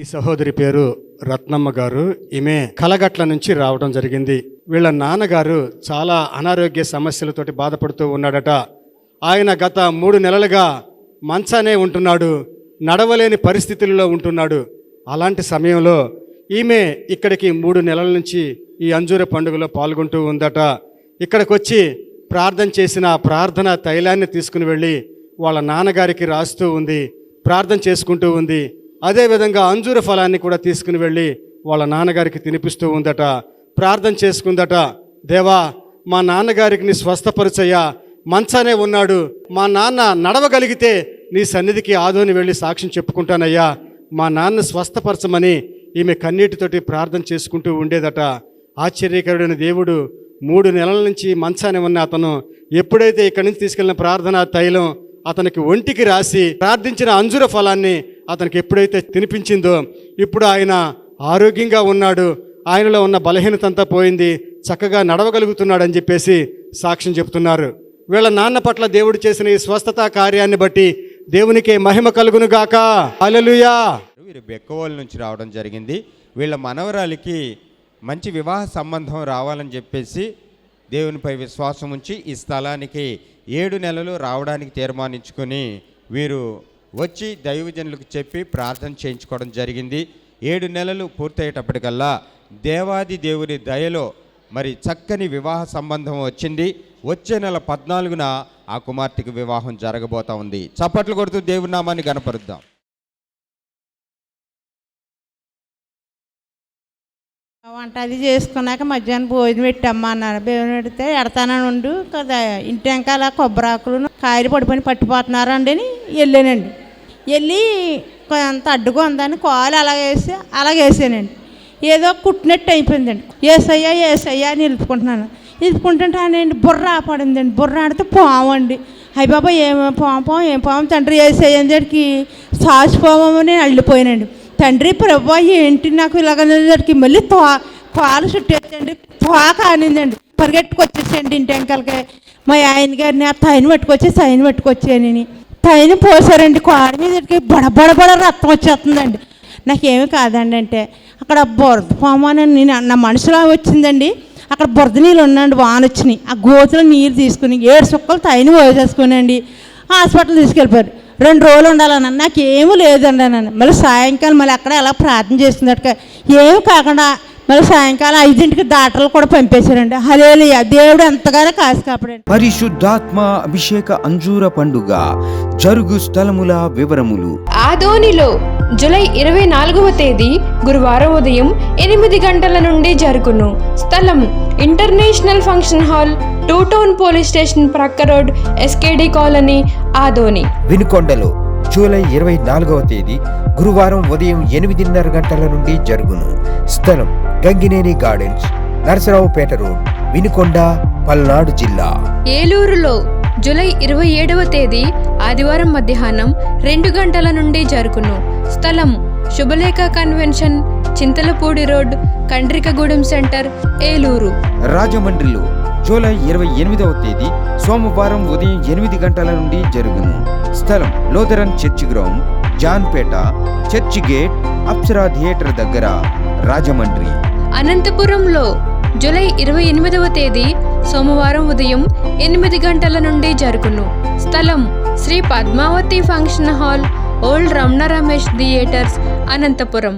ఈ సహోదరి పేరు రత్నమ్మ గారు. ఈమె కలగట్ల నుంచి రావడం జరిగింది. వీళ్ళ నాన్నగారు చాలా అనారోగ్య సమస్యలతోటి బాధపడుతూ ఉన్నాడట. ఆయన గత మూడు నెలలుగా మంచానే ఉంటున్నాడు. నడవలేని పరిస్థితుల్లో ఉంటున్నాడు. అలాంటి సమయంలో ఈమె ఇక్కడికి మూడు నెలల నుంచి ఈ అంజూర పండుగలో పాల్గొంటూ ఉందట. ఇక్కడికి వచ్చి ప్రార్థన చేసిన ఆ ప్రార్థన తైలాన్ని తీసుకుని వెళ్ళి వాళ్ళ నాన్నగారికి రాస్తూ ఉంది. ప్రార్థన చేసుకుంటూ ఉంది. అదేవిధంగా అంజూర ఫలాన్ని కూడా తీసుకుని వెళ్ళి వాళ్ళ నాన్నగారికి తినిపిస్తూ ఉందట ప్రార్థన చేసుకుందట దేవా మా నాన్నగారికి నీ స్వస్థపరిచయ్యా మంచానే ఉన్నాడు మా నాన్న నడవగలిగితే నీ సన్నిధికి ఆదోని వెళ్ళి సాక్ష్యం చెప్పుకుంటానయ్యా మా నాన్న స్వస్థపరచమని ఈమె కన్నీటితోటి ప్రార్థన చేసుకుంటూ ఉండేదట. ఆశ్చర్యకరుడైన దేవుడు మూడు నెలల నుంచి మంచానే ఉన్న అతను ఎప్పుడైతే ఇక్కడి నుంచి తీసుకెళ్ళిన ప్రార్థన తైలం అతనికి ఒంటికి రాసి ప్రార్థించిన అంజుర ఫలాన్ని అతనికి ఎప్పుడైతే తినిపించిందో ఇప్పుడు ఆయన ఆరోగ్యంగా ఉన్నాడు ఆయనలో ఉన్న బలహీనత అంతా పోయింది చక్కగా నడవగలుగుతున్నాడని చెప్పేసి సాక్ష్యం చెప్తున్నారు. వీళ్ళ నాన్న పట్ల దేవుడు చేసిన ఈ స్వస్థత కార్యాన్ని బట్టి దేవునికే మహిమ కలుగును గాక. అలలుయా వీరు బెక్కవోలు నుంచి రావడం జరిగింది. వీళ్ళ మనవరాలికి మంచి వివాహ సంబంధం రావాలని చెప్పేసి దేవునిపై విశ్వాసం ఉంచి ఈ స్థలానికి ఏడు నెలలు రావడానికి తీర్మానించుకొని వీరు వచ్చి దైవజనులకు చెప్పి ప్రార్థన చేయించుకోవడం జరిగింది. ఏడు నెలలు పూర్తయ్యేటప్పటికల్లా దేవాది దేవుని దయలో మరి చక్కని వివాహ సంబంధం వచ్చింది. వచ్చే నెల పద్నాలుగున ఆ కుమార్తెకి వివాహం జరగబోతా ఉంది. చప్పట్లు కొడుతూ దేవుని నామాన్ని గనపరుద్దాం వంట అది చేసుకున్నాక మధ్యాహ్నం భోజనం పెట్టమ్మా అన్నారు. భోజనం పెడితే ఎడతానని ఉండు కదా ఇంటి వెనకాల కొబ్బరాకులు కాయలు పడిపోయి పట్టిపోతున్నారు అండి అని వెళ్ళానండి. వెళ్ళి కొంత అడ్డుగా ఉందని కాలు అలా వేసి అలాగ వేసానండి. ఏదో కుట్టినట్టు అయిపోయిందండి. ఏసయ్యా ఏసయ్యా అని నిలుపుకుంటున్నాను. నిలుపుకుంటుంటానండి బుర్ర పడిందండి బుర్ర ఆడితే పాము అండి. అయ్య బాబా ఏం పాము పాము ఏం పాము? తండ్రి ఏసయ్యని దగ్గరికి అని అల్లిపోయానండి. తండ్రి ప్రభా ఏంటి నాకు ఇలాగ అనేసరికి మళ్ళీ తో పాలు చుట్టేసండి. తోక అనిందండి పరిగెట్టుకొచ్చేసండి ఇంటి వెంకలకి మా ఆయన గారిని ఆ తైని పట్టుకొచ్చి సైన్ పట్టుకొచ్చానని. పైన పోసారండి కోడ మీదకి బడ బడ రక్తం వచ్చేస్తుందండి. నాకేమి కాదండి అంటే అక్కడ బురద పాము అని నేను నా మనసులో వచ్చిందండి. అక్కడ బురద నీళ్ళు ఉన్నాండి వాన వచ్చినాయి. ఆ గోతులో నీరు తీసుకుని ఏడు సుక్కలు తైని పోసేసుకునండి. హాస్పిటల్ తీసుకెళ్ళిపోయారు. రెండు రోజులు ఉండాలన్న నాకు ఏమీ లేదండి అన్నాను. మళ్ళీ సాయంకాలం మళ్ళీ అక్కడ ఎలా ప్రార్థన చేస్తున్నట్టుగా ఏమి కాకుండా మళ్ళీ సాయంకాలం ఐదింటికి డాక్టర్లు కూడా పంపేశారండి. హలేలు దేవుడు ఎంతగానో కాసి కాపాడండి. పరిశుద్ధాత్మ అభిషేక అంజూర పండుగ జరుగు స్థలముల వివరములు. ఆదోనిలో జూలై ఇరవై నాలుగవ తేదీ గురువారం ఉదయం ఎనిమిది గంటల నుండి జరుగును. స్థలం international function hall two town police station ప్రక్క రోడ్ ఎస్కేడి కాలనీ ఆదోని. వినుకొండలో జూలై ఇరవై నాలుగవ తేదీ గురువారం ఉదయం ఎనిమిదిన్నర గంటల నుండి జరుగును. స్థలం గంగినేని గార్డెన్స్ నరసరావుపేట రోడ్ వినుకొండ పల్నాడు జిల్లా. ఏలూరులో జూలై ఇరవై ఏడవ తేదీ ఆదివారం మధ్యాహ్నం రెండు గంటల నుండి జరుగును. స్థలం Shubhalekha convention Chintalapudi road Kandrikagudem centre Eluru. రాజమండ్రిలో జూలై ఇరవై ఎనిమిదవ తేదీ సోమవారం ఉదయం ఎనిమిది గంటల నుండి జరుగును. స్థలం Lutheran church ground Johnpet church gate Apsara theatre దగ్గర రాజమండ్రి. అనంతపురంలో జూలై ఇరవై ఎనిమిదవ తేదీ సోమవారం ఉదయం ఎనిమిది గంటల నుండి జరుగును. స్థలం Shri Padmavathi function hall old Ramana Ramesh theatres Anantapur.